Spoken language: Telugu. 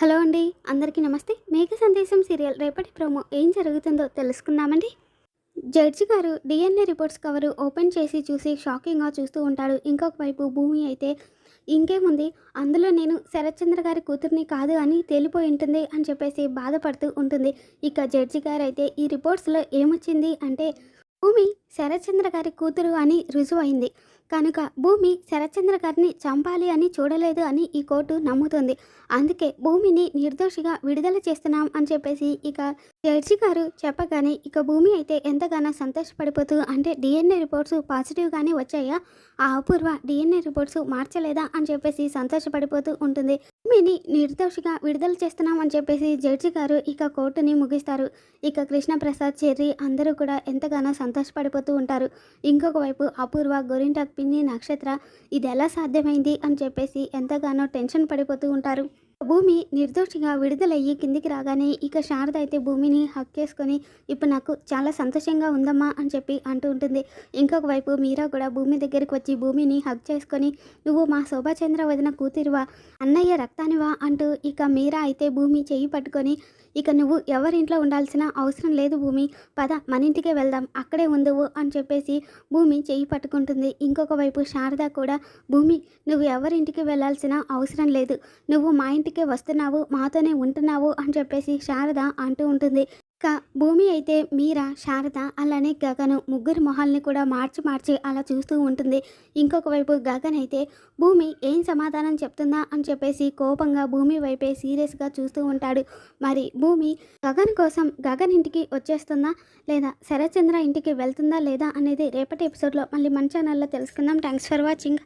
హలో అండి అందరికీ నమస్తే. మేఘ సందేశం సీరియల్ రేపటి ప్రోమో ఏం జరుగుతుందో తెలుసుకుందామండి. జడ్జి గారు డిఎన్ఏ రిపోర్ట్స్ కవరు ఓపెన్ చేసి చూసి షాకింగ్గా చూస్తూ ఉంటాడు. ఇంకొక వైపు భూమి అయితే ఇంకేముంది? అందులో నేను శరత్చంద్ర గారి కూతుర్ని కాదు అని తేలిపోయి ఉంటుంది అని చెప్పేసి బాధపడుతూ ఉంటుంది. ఇక జడ్జి గారు అయితే ఈ రిపోర్ట్స్లో ఏమొచ్చింది అంటే భూమి శరత్చంద్ర గారి కూతురు అని రుజువైంది. కనుక భూమి శరత్చంద్ర గారిని చంపాలి అని చూడలేదు అని ఈ కోర్టు నమ్ముతుంది. అందుకే భూమిని నిర్దోషిగా విడుదల చేస్తున్నాం అని చెప్పేసి ఇక జడ్జి గారు చెప్పగానే ఇక భూమి అయితే ఎంతగానో సంతోషపడిపోతూ అంటే డిఎన్ఏ రిపోర్ట్స్ పాజిటివ్గానే వచ్చాయా? ఆ అపూర్వ డిఎన్ఏ రిపోర్ట్స్ మార్చలేదా? అని చెప్పేసి సంతోషపడిపోతూ ఉంటుంది. మిని నిర్దోషిగా విడుదల చేస్తున్నామని చెప్పేసి జడ్జి గారు ఇక కోర్టుని ముగిస్తారు. ఇక కృష్ణప్రసాద్ చెర్రి అందరూ కూడా ఎంతగానో సంతోషపడిపోతూ ఉంటారు. ఇంకొక వైపు అపూర్వ గోరింటాక్ పిన్ని నక్షత్ర ఇది ఎలా సాధ్యమైంది అని చెప్పేసి ఎంతగానో టెన్షన్ పడిపోతూ ఉంటారు. భూమి నిర్దోషిగా విడుదలయ్యి కిందికి రాగానే ఇక శారద అయితే భూమిని హక్ చేసుకొని ఇప్పుడు నాకు చాలా సంతోషంగా ఉందమ్మా అని చెప్పి అంటూ ఉంటుంది. ఇంకొక వైపు మీరా కూడా భూమి దగ్గరికి వచ్చి భూమిని హక్ చేసుకొని నువ్వు మా శోభాచంద్ర వదిన కూతురువా అన్నయ్య రక్తానివా అంటూ ఇక మీరా అయితే భూమి చెయ్యి పట్టుకొని ఇక నువ్వు ఎవరింట్లో ఉండాల్సిన అవసరం లేదు భూమి పద మన ఇంటికే వెళ్దాం అక్కడే ఉండవు అని చెప్పేసి భూమి చెయ్యి పట్టుకుంటుంది. ఇంకొక వైపు శారద కూడా భూమి నువ్వు ఎవరింటికి వెళ్ళాల్సిన అవసరం లేదు నువ్వు మా ఇంటికే వస్తున్నావు మాతోనే ఉంటున్నావు అని చెప్పేసి శారద అంటూ ఉంటుంది. ఇక భూమి అయితే మీరా శారద అలానే గగను ముగ్గురు మొహాల్ని కూడా మార్చి మార్చి అలా చూస్తూ ఉంటుంది. ఇంకొక వైపు గగన్ అయితే భూమి ఏం సమాధానం చెప్తుందా? అని చెప్పేసి కోపంగా భూమి వైపే సీరియస్గా చూస్తూ ఉంటాడు. మరి భూమి గగన్ కోసం గగన్ ఇంటికి వచ్చేస్తుందా లేదా శరత్చంద్ర ఇంటికి వెళ్తుందా లేదా అనేది రేపటి ఎపిసోడ్లో మళ్ళీ మన ఛానల్లో తెలుసుకుందాం. Thanks for watching